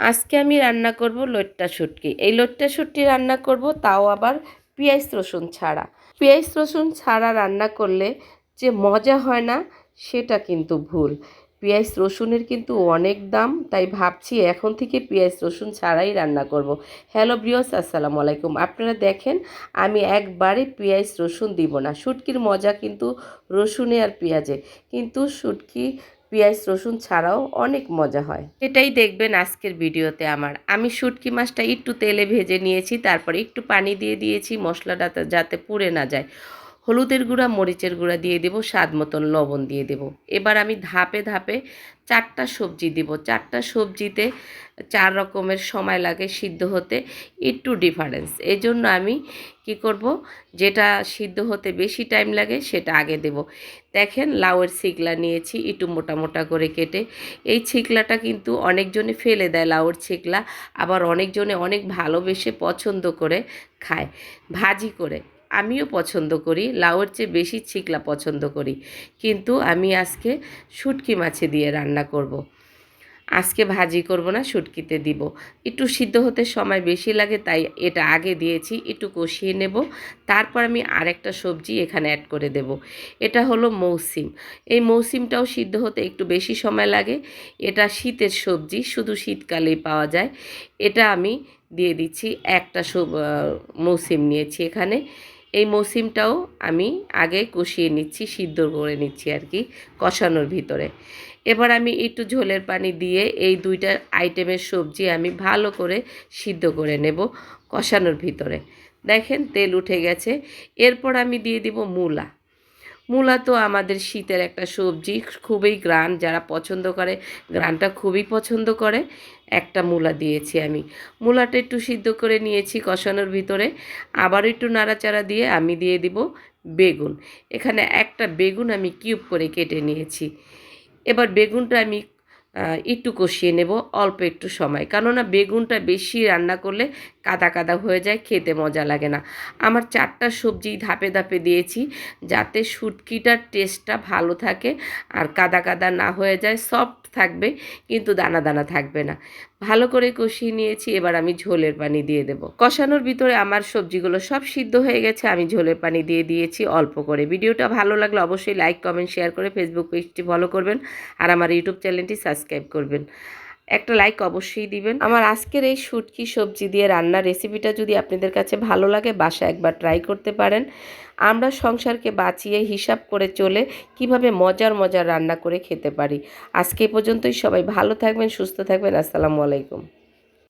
আজকে আমি রান্না করব লট্টা শুটকি। এই লট্টা শুটকি রান্না করব, তাও আবার পেঁয়াজ রসুন ছাড়া। পেঁয়াজ রসুন ছাড়া রান্না করলে যে মজা হয় না, সেটা কিন্তু ভুল। পেঁয়াজ রসুনের কিন্তু অনেক দাম, তাই ভাবছি এখন থেকে পেঁয়াজ রসুন ছাড়াই রান্না করব। হ্যালো ব্রিয়স আসসালামু আলাইকুম। আপনারা দেখেন, আমি একবারে পেঁয়াজ রসুন দিব না। শুটকির মজা কিন্তু রসুনে আর পেঁয়াজে। কিন্তু শুটকি পেঁয়াজ রসুন ছাড়াও অনেক মজা হয়। এটাই দেখবেন আজকের ভিডিওতে আমার। আমি শুটকি মাছটা একটু তেলে ভেজে নিয়েছি, তারপরে একটু পানি দিয়ে দিয়েছি, মশলাটা যাতে পুড়ে না যায়। হলুদের গুঁড়া, মরিচের গুঁড়া দিয়ে দেব, স্বাদ মতন লবণ দিয়ে দেব। এবার আমি ধাপে ধাপে চারটা সবজি দিব। চারটা সবজিতে চার রকমের সময় লাগে সিদ্ধ হতে, একটু ডিফারেন্স এই জন্য আমি কি করব, যেটা সিদ্ধ হতে বেশি টাইম লাগে সেটা আগে দেব। দেখেন লাউয়ের ছিকলা নিয়েছি, একটু মোটা মোটা করে কেটে। এই ছিকলাটা কিন্তু অনেকজনে ফেলে দেয় লাউয়ের ছিকলা, আবার অনেকজনে অনেক ভালোবেসে পছন্দ করে খায়। ভাজি করে আমিও পছন্দ করি, লাউয়ের চেয়ে বেশি ছিকলা পছন্দ করি। কিন্তু আমি আজকে শুটকি মাছে দিয়ে রান্না করব। আজকে ভাজি করব না, শুটকিতে দিব। একটু সিদ্ধ হতে সময় বেশি লাগে, তাই এটা আগে দিয়েছি, একটু কষিয়ে নেব। তারপর আমি আরেকটা সবজি এখানে অ্যাড করে দেব। এটা হলো মৌসিম। এই মৌসিমটাও সিদ্ধ হতে একটু বেশি সময় লাগে। এটা শীতের সবজি, শুধু শীতকালেই পাওয়া যায়। এটা আমি দিয়ে দিচ্ছি একটা মৌসিম নিয়েছি এখানে। এই মৌসিমটাও আমি আগে কষিয়ে নিচ্ছি, সিদ্ধ করে নিচ্ছি আর কি, কষানোর ভিতরে। এবার আমি একটু ঝোলের পানি দিয়ে এই দুইটা আইটেমের সবজি আমি ভালো করে সিদ্ধ করে নেব কষানোর ভিতরে। দেখেন তেল উঠে গেছে। এরপর আমি দিয়ে দিব মূলা। মূলা তো আমাদের শীতের একটা সবজি খুবই গ্রান, যারা পছন্দ করে, গ্রানটা খুবই পছন্দ করে, একটা মূলা দিয়েছি আমি। মূলাটা একটু সিদ্ধ করে নিয়েছি কষানোর ভিতরে। আবার একটু নাড়াচাড়া দিয়ে আমি দিয়ে দিব বেগুন। এখানে একটা বেগুন আমি কিউব করে কেটে নিয়েছি। এবার বেগুনটা আমি একটু কষিয়ে নেব, অল্প একটু সময়। কেননা বেগুনটা বেশি রান্না করলে কাদা কাদা হয়ে যায়, খেতে মজা লাগে না। আমার চারটা সবজি ধাপে ধাপে দিয়েছি যাতে শুটকিটার টেস্টটা ভালো থাকে আর কাদা কাদা না হয়ে যায় সফট থাকবে কিন্তু দানা দানা থাকবে না। ভালো করে কষিয়ে নিয়েছি, এবার আমি ঝোলের পানি দিয়ে দেব। কষানোর ভিতরে আমার সবজিগুলো সব সিদ্ধ হয়ে গেছে, আমি ঝোলের পানি দিয়ে দিয়েছি অল্প করে। ভিডিওটা ভালো লাগলে অবশ্যই লাইক কমেন্ট শেয়ার করে ফেসবুক পেজটি ফলো করবেন আর আমার ইউটিউব চ্যানেলটি সাবস্ক্রাইব করবেন। একটা লাইক অবশ্যই দিবেন। আমার আজকের এই শুটকি সবজি দিয়ে রান্নার রেসিপিটা যদি আপনাদের কাছে ভালো লাগে বাসা একবার ট্রাই করতে পারেন। আমরা সংসারকে বাঁচিয়ে হিসাব করে চলে কীভাবে মজার মজার রান্না করে খেতে পারি। আজকে পর্যন্তই। সবাই ভালো থাকবেন, সুস্থ থাকবেন। আসসালামু আলাইকুম।